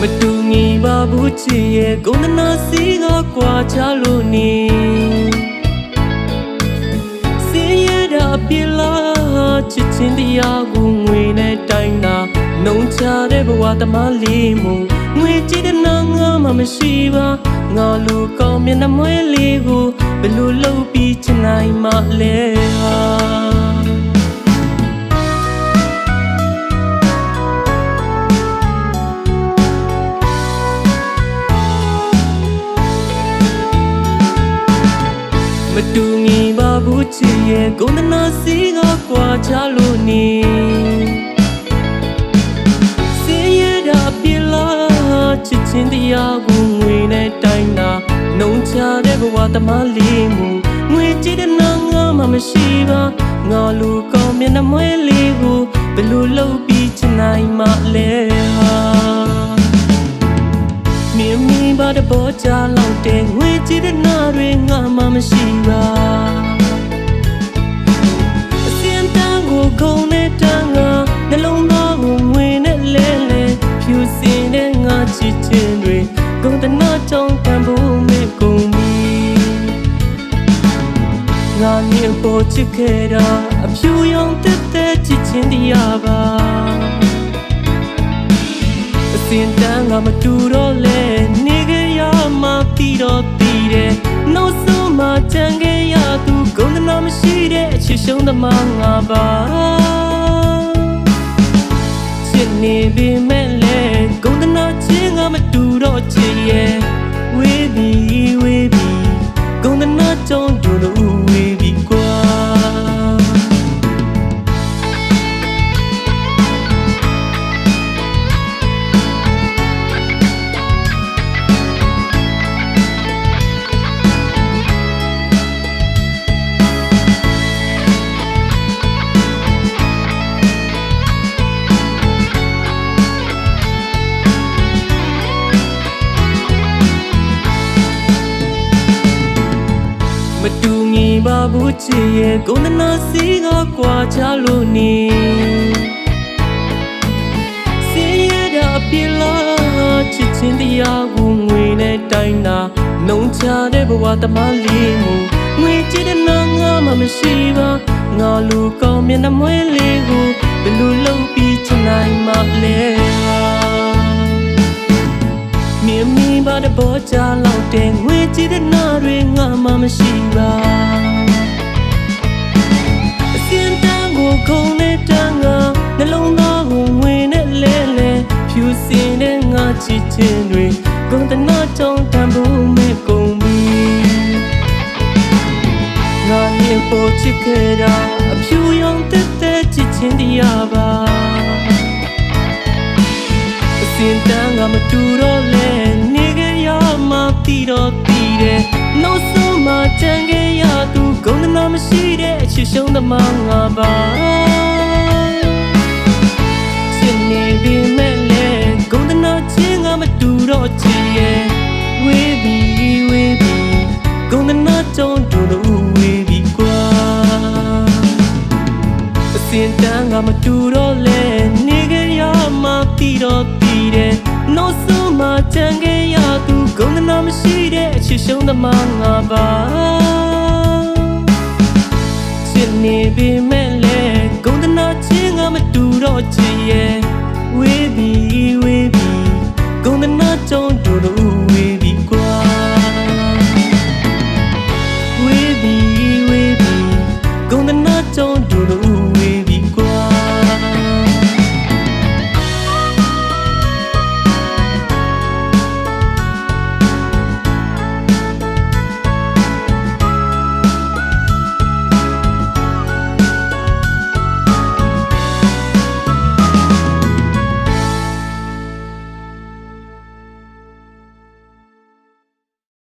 မတူညီပါဘူးချစ်ရဲ့ဂုဏနာစီကကွာချလို့နေစင်ရတာပြလာချစ်ချင်းတရားကိုငွေနဲ့တိုင်းတာနှုံချတဲ့ဘဝသမားလေးမှုငွေကြည့်တဲ့နာငါမှမရှိပါငါလူကောင်းမျက်နှာမွေးလေးကိုဘယ်လိုလုပ်ပြီးချင်နိုင်မှလဲဟာ တူညီပါဘူးချစ်ရဲ့ဂုဏနာစီကကွာချလို့နေစင်ရတာပြလာချစ်ချင်းတရားကိုငွေနဲ့တိုင်းတာနှုံချတဲ့ဘဝသမားလေးမှုငွေကြည့်တဲ့နာငါမှမရှိပါငါလူကောင်းမျက်နှာမွေးလေးကိုဘယ်လိုလုပ်ပြီးချင်နိုင်မှလဲဟာမြ င်မိပါတဲ့ပေါ်ချလောက်တဲ့ငွေကြည့်တဲ့နာတွေငါမှမရှိပါအစင်တန်းကိုခုံနဲ့တန်းကနှလုံးသားကိုငွေနဲ့လဲလဲဖြူစင်တဲ့ငါချစ်ခြင်းတွေဂုံတနာကြောင့်တန်ဖို့မဲ့ကုန်ပြီငါမြင်ပေါ်ချစ်ခဲ့တာအဖြူရောင်တက်တက်ချစ်ခြင်းတရားပါအစင်တ ဆုံးမှကြံခဲ့ရသူဂုဏနာမရှိတဲ့အချစ်ရှုံးသမားငါပါချစ်နေပေမဲ့လဲဂုဏနာချင်းကမတူတော့ချစ်ရဲ့ဝေးပြီးဝေး မတူညီပါဘူးချစ်ရဲ့ဂုဏနာစီကကွာချလို့နေစင်ရတာပြလာချစ်ချင်းတရားကိုငွေနဲ့တိုင်းတာနှုံချတဲ့ဘဝသမားလေးမှုငွေကြည့်တဲ့နာငါမှမရှိပါငါလူကောင်းမျက်နှာမွေးလေးကိုဘယ်လိုလုပ်ပြီးချင်နိုင်မှလဲဟာမြင်မိပါတဲ့ပေါ်ချလောက်တဲ့ငွေကြည့်တဲ့နာတွေငါမှမရှိ ချစ်ခြင်းတွေဂုံတနာကြောင့်တန်ဖို့မဲ့ကုန်ပြီငါရဲ့ပေါ်ချစ်ခဲ့တာအဖြူရောင်တက်တက်ချစ်ခြင်းတရားပါအစင်တန်းကမတူတော့လဲနေကြရမှပြီးတော့ပြီးတယ်နောက်ဆုံးမှကြံခဲ့ရသူဂုဏနာမရှိတဲ့အချစ်ရှုံးသမားငါပါ ချင်ရဲ့ဝေးပြီးဝေးပြီးဂုဏနာကြောင့်တို့လို့ဝေးပြီးကွာအစင်တန်းကမတူတော့လဲနေကြရမှာပြီးတော့ပြီးတယ်နောက်ဆုံးမှချန်ခဲ့ရသူဂုဏနာမရှိတဲ့အချစ်ဆုံးသမားငါပါချစ်နေပေမဲ့လဲဂုဏနာချင်းကမတူတော့ချင်